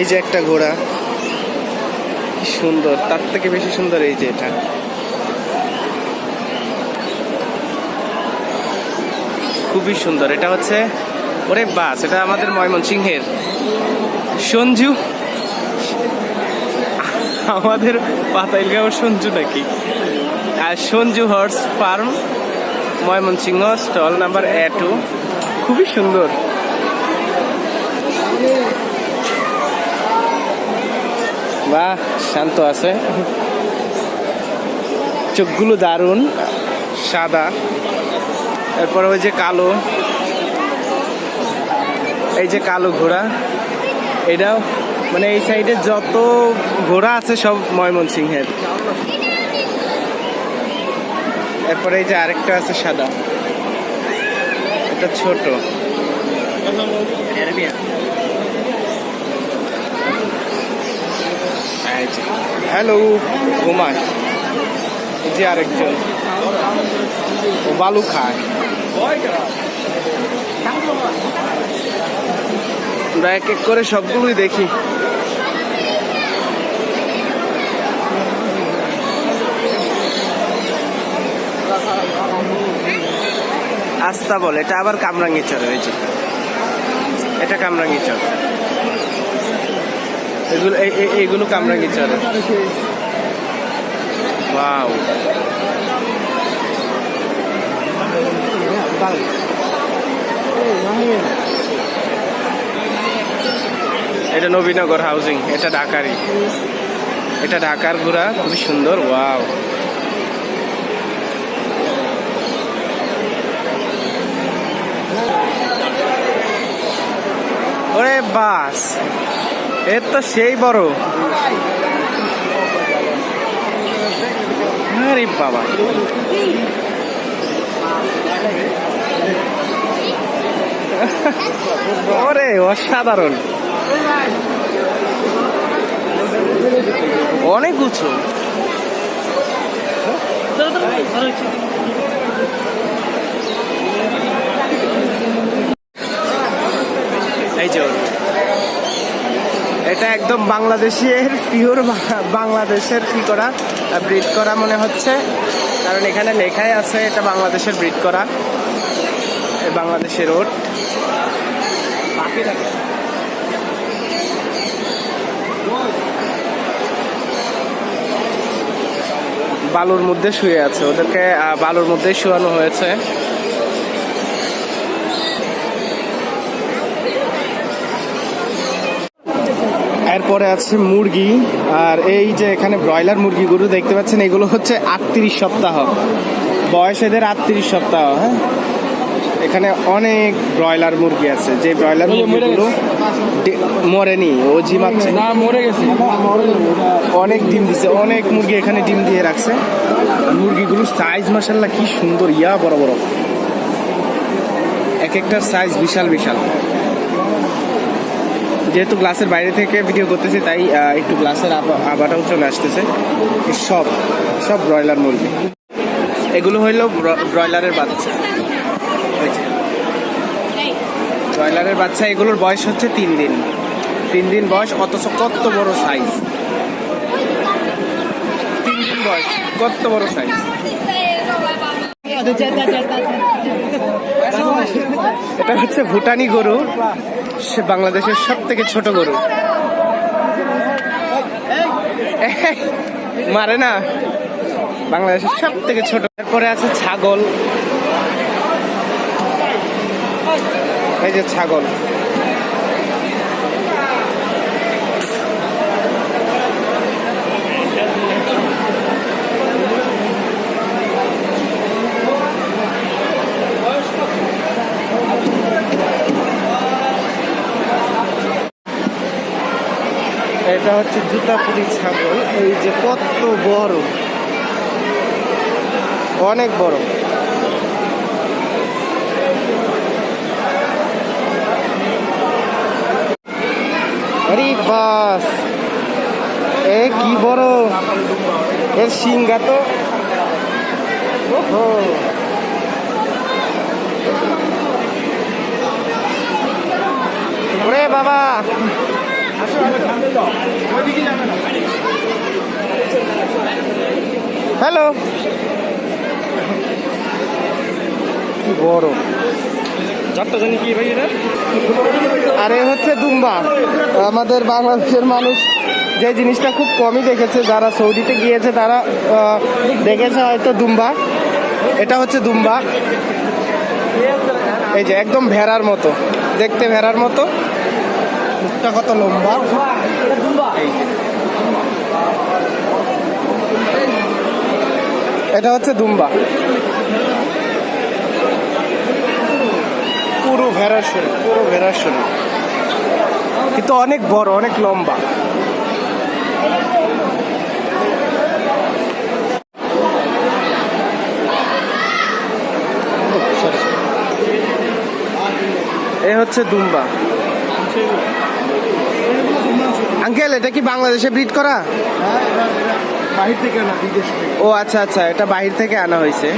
এই যে একটা ঘোড়া। কি সুন্দর, তার থেকে বেশি সুন্দর এই যে এটা। খুবই সুন্দর, এটা হচ্ছে ওরে বাস এটা আমাদের ময়মনসিংহের। সঞ্জু? আমাদের পাতাইলগাঁও সঞ্জু নাকি? আর Sanju horse farm Mymensingh stall number A two খুবই সুন্দর। বাহ শান্ত আছে। চোখগুলো দারুণ, সাদা। এরপরে ওই যে কালো। এই যে কালো ঘোড়া। এটাও মানে এই সাইডে যত ঘোড়া আছে সব ময়মনসিংহের। এরপরে এই যে আরেকটা আছে সাদা। এটা ছোট। হ্যালো ঘুমায় যে আরেকজন। ও বালু খায়। আমরা এক এক করে সবগুলোই দেখি। আস্তা বল, এটা আবার কামরাঙ্গি চর হয়েছে এটা কামরাঙ্গি এগুলো এইগুলো কামরাঙ্গি চর ওয়াও এটা নবীনগর হাউজিং এটা ঢাকারই। এটা ঢাকার ঘোরা খুবই সুন্দর ওয়াও ওরে বাসের তো সেই বড়। আরে বাবা। ওরে অসাধারণ। অনেক উঁচু এই যে ওর। এটা একদম বাংলাদেশের পিওর বাংলাদেশের কি করা? ব্রিড করা মনে হচ্ছে। কারণ এখানে লেখাই আছে এটা বাংলাদেশের ব্রিড করা। বাংলাদেশের ওট বালুর মধ্যে শুয়ে আছে। ওদেরকে বালুর মধ্যেই শুয়ানো হয়েছে। এরপরে আছে মুরগি আর এই যে এখানে ব্রয়লার মুরগিগুলো দেখতে পাচ্ছেন এগুলো হচ্ছে আটত্রিশ সপ্তাহ। বয়স এদের আটত্রিশ সপ্তাহ হ্যাঁ? এখানে অনেক ব্রয়লার মুরগি আছে যে ব্রয়লার মুরগিগুলো মরেনি ও জিমাচ্ছে না মরে গেছে। অনেক ডিম দিছে অনেক মুরগি এখানে ডিম দিয়ে রাখছে। মুরগিগুলোর সাইজ মাসাল্লাহ কি সুন্দর ইয়া বড় বড়। এক একটার সাইজ বিশাল বিশাল। যেহেতু গ্লাসের বাইরে থেকে ভিডিও করতেছি, তাই একটু গ্লাসের আবা- আবাটাও চলে আসতেছে। সব সব ব্রয়লার মুরগি। এগুলো হইল ব্র- ব্রয়লারের বাচ্চা। ব্রয়লারের বাচ্চা, এগুলোর বয়স হচ্ছে তিন দিন। তিন দিন বয়স, অথচ কত বড় সাইজ তিন দিন বয়স, কত বড় সাইজ এটা হচ্ছে ভুটানি গরু। সে বাংলাদেশের সব থেকে ছোট গরু। মারে না। বাংলাদেশের সব থেকে ছোট। তারপরে আছে ছাগল। এই যে ছাগল। এটা হচ্ছে জুতাপুরি ছাগল, এই যে কত বড়। অনেক বড়। আরে বাস, এ কি বড়? এর সিংহা তো। বাবা। হ্যালো। বড় চারটা জানি কি ভাই এটা? আর হচ্ছে দুম্বা। আমাদের বাংলাদেশের মানুষ যে জিনিসটা খুব কমই দেখেছে যারা সৌদিতে গিয়েছে তারা দেখেছে হয়তো দুম্বা। এটা হচ্ছে দুম্বা। এই যে একদম ভেড়ার মতো। দেখতে ভেড়ার মতো। মুখটা কত লম্বা? এটা হচ্ছে দুম্বা। পুরো ভেড়ার শরীর, পুরো ভেড়ার শরীর। কিন্তু অনেক বড়, অনেক লম্বা। এ হচ্ছে দুম্বা। আঙ্কেল এটা কি বাংলাদেশে ব্রিড করা? বাহির থেকে না বিদেশ ও আচ্ছা আচ্ছা এটা বাহির থেকে আনা হয়েছে।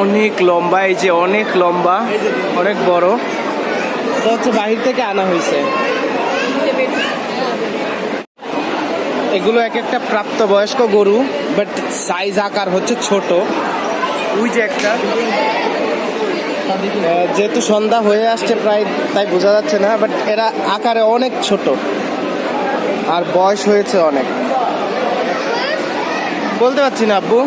অনেক লম্বা, এই যে অনেক লম্বা, অনেক বড়। এটা হচ্ছে বাহির থেকে আনা হয়েছে। এগুলো এক একটা প্রাপ্তবয়স্ক গরু বাট সাইজ আকার হচ্ছে ছোট। ওই যে একটা। যেহেতু সন্ধ্যা হয়ে আসছে প্রায় তাই বোঝা যাচ্ছে না বাট এরা আকারে অনেক ছোট। আর বয়স হয়েছে অনেক। বলতে পারছি না আব্বু।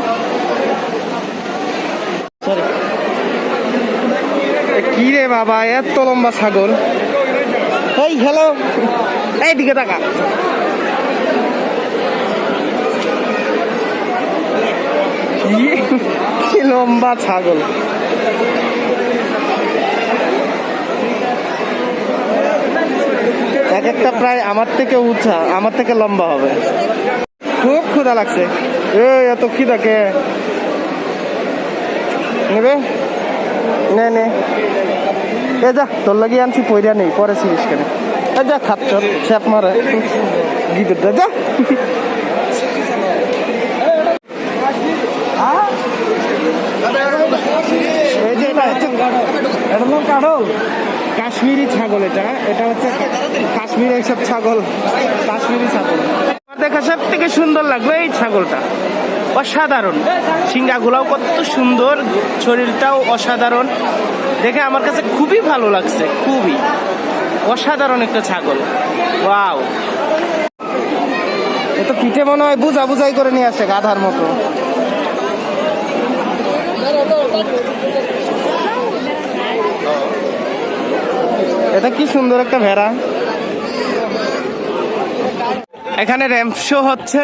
কি রে বাবা এত লম্বা ছাগল। এই হ্যালো এই দিকে তাকা। কি লম্বা ছাগল। এক একটা প্রায় আমার থেকে উঁচা, আমার থেকে লম্বা হবে। খুব ক্ষুধা লাগছে। এ এত খিদা কে? নেবে? নে নে। এ যা, তোর লাগিয়ে আনছি পয়রা নেই, পরে ছিলিস কেন? এ যা খাচ্ছ ছ্যাপ মারে। গিদের যা। এই যে এটা হচ্ছে এটা হলো কাঠল। কাশ্মীরি ছাগল এটা। এটা হচ্ছে কাশ্মীরি এইসব ছাগল। কাশ্মীরি ছাগল। দেখা সব থেকে সুন্দর লাগবে এই ছাগলটা। অসাধারণ। সিঙ্গাগুলাও কত সুন্দর, শরীরটাও অসাধারণ। দেখে আমার কাছে খুবই ভালো লাগছে, খুবই। অসাধারণ একটা ছাগল। ওয়াও। এ পিঠে মনে হয় বুঝা বুঝাই করে নিয়ে আসে গাধার মতো। এটা কি সুন্দর একটা ভেড়া? এখানে র্যাম্প শো হচ্ছে।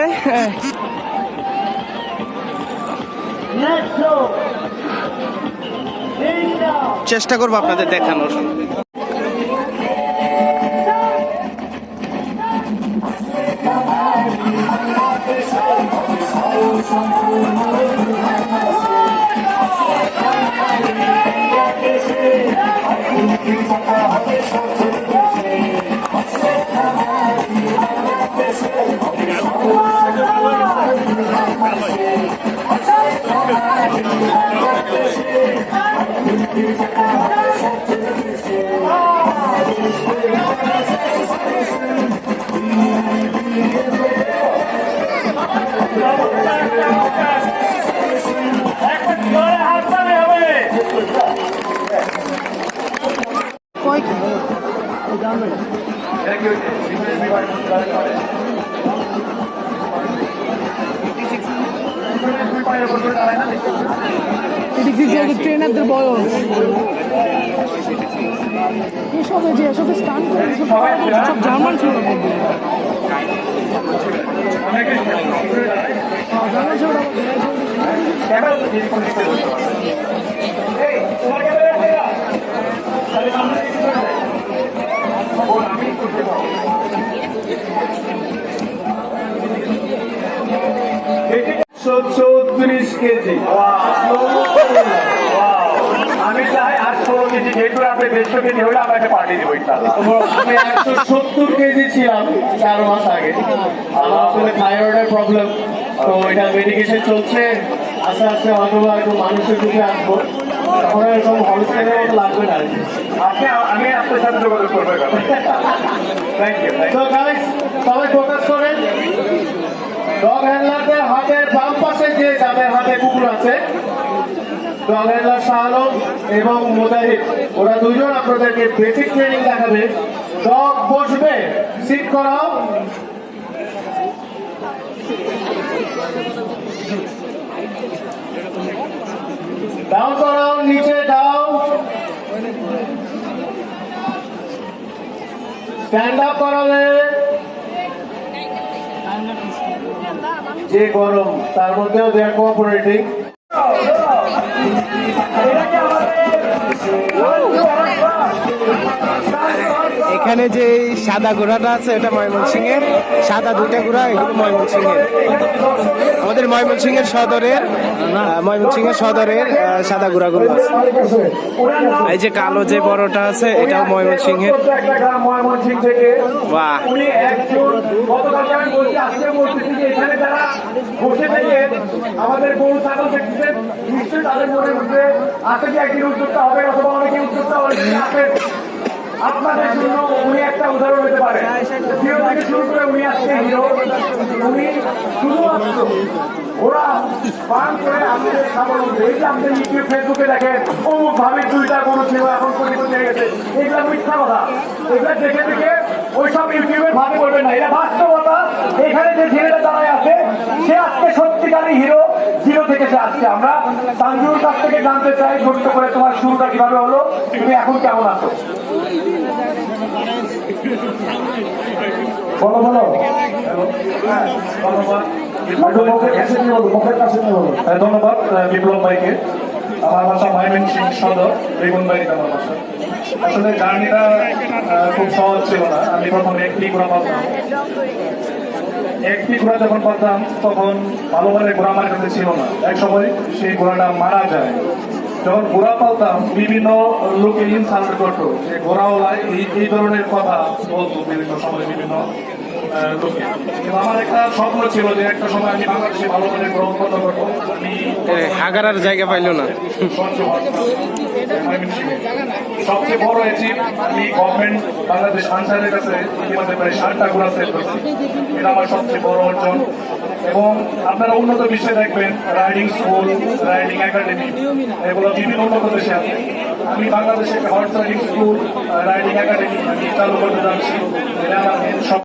চেষ্টা করব আপনাদের দেখানোর। বয়স। এসবে যে এসবে স্টান সব জার্মান ছিল চৌত্রিশ কেজি। কেজি যেহেতু আপনি দেড়শো কেজি হলে আমরা একটা পাঠিয়ে দেবো আমি একশো সত্তর কেজি ছিলাম চার মাস আগে। আমার আসলে থাইরয়েডের প্রবলেম তো এটা মেডিকেশন চলছে। আস্তে আস্তে হয়তো একটু মানুষের রূপে আসব। তখন এরকম হোলসেলের মতো লাগবে না আপনি আমি আপনার সাথে যোগাযোগ করব থ্যাংক ইউ তো গাইস সবাই ফোকাস করেন। ডগ হ্যান্ডলারদের হাতের বাম পাশে যে যাদের হাতে কুকুর আছে ডগ শাহ আলম এবং মুজাহিদ। ওরা দুজন আপনাদেরকে বেসিক ট্রেনিং দেখাবে। ডগ বসবে। সিট করাও ডাউন করাও নিচে ডাউন স্ট্যান্ড আপ করাবে যে গরম, তার মধ্যেও দে আর এখানে যে সাদা ঘোড়াটা আছে, এটা ময়মনসিং এর সাদা দুইটা ঘোড়া এগুলো ময়মনসিং এর আমাদের ময়মনসিং এর সদরের ময়মনসিং এর সদরের সাদা ঘোড়াগুলো আছে। এই যে কালো যে বড়টা আছে, এটাও ময়মনসিং এর একটা গ্রাম ময়মনসিং থেকে বাহ। আপনাদের জন্য উনি একটা উদাহরণ হতে পারে থেকে শুরু করে উনি আজকে হিরো উনি শুধুমাত্র ওরা পান করে আমাদের এই যে আমাদের ইউটিউব, ফেসবুকে দেখেন, অমুক ভাবে দুইটা গরু ছিল, এখন কোটি কোটি হয়ে গেছে মিথ্যা কথা। এগুলা দেখে দেখে ওইসব ইউটিউবে ভাবে করবেন না। এটা বাস্তবতা। এখানে যে ছেলেটা দাঁড়ায় আছে, সে আজকে সত্যিকারী হিরো। জিরো থেকে সে আসছে আমরা তানজুর কাছ থেকে জানতে চাই, ছোট্ট করে তোমার শুরুটা কীভাবে হলো, তুমি এখন কেমন আছো বলো বলো হ্যাঁ, ধন্যবাদ একটু মুখের কাছে নিয়ে বলো, মুখের কাছে নিয়ে বলো। হ্যাঁ, ধন্যবাদ বিপ্লব ভাইকে। আমার বাসা ময়মন সিং সদর বেগুনবাড়িতে আমার বাসা। আসলে জার্নিটা খুব সহজ ছিল না। আমি প্রথমে একটি ঘোড়া পাতাম একটি ঘোড়া যখন পাতাম তখন ভালো মানের ঘোড়া আমার কাছে ছিল না। এক সময় সেই ঘোড়াটা মারা যায়। যখন ঘোড়া পালতাম বিভিন্ন লোকে ইনসাল্ট করতো যে ঘোড়াওয়ালা এই এই ধরনের কথা বলতো বিভিন্ন সময় বিভিন্ন লোকে। আমার একটা স্বপ্ন ছিল যে একটা সময় আমি বাংলাদেশে ভালো হাগারার জায়গা পাইলো না। সবচেয়ে বড় অ্যাচিভ আমি গভর্নমেন্ট বাংলাদেশ আনসারের কাছে ইতিমধ্যে প্রায় ষাটটা ঘোড়া সেল এটা আমার সবচেয়ে বড় অর্জন। এবং আপনারা উন্নত বিশ্বে দেখবেন রাইডিং স্কুল রাইডিং একাডেমি এগুলো বিভিন্ন উন্নত দেশে আছে। আমি বাংলাদেশে horse riding school riding academy আমি চালু করতে যাচ্ছি।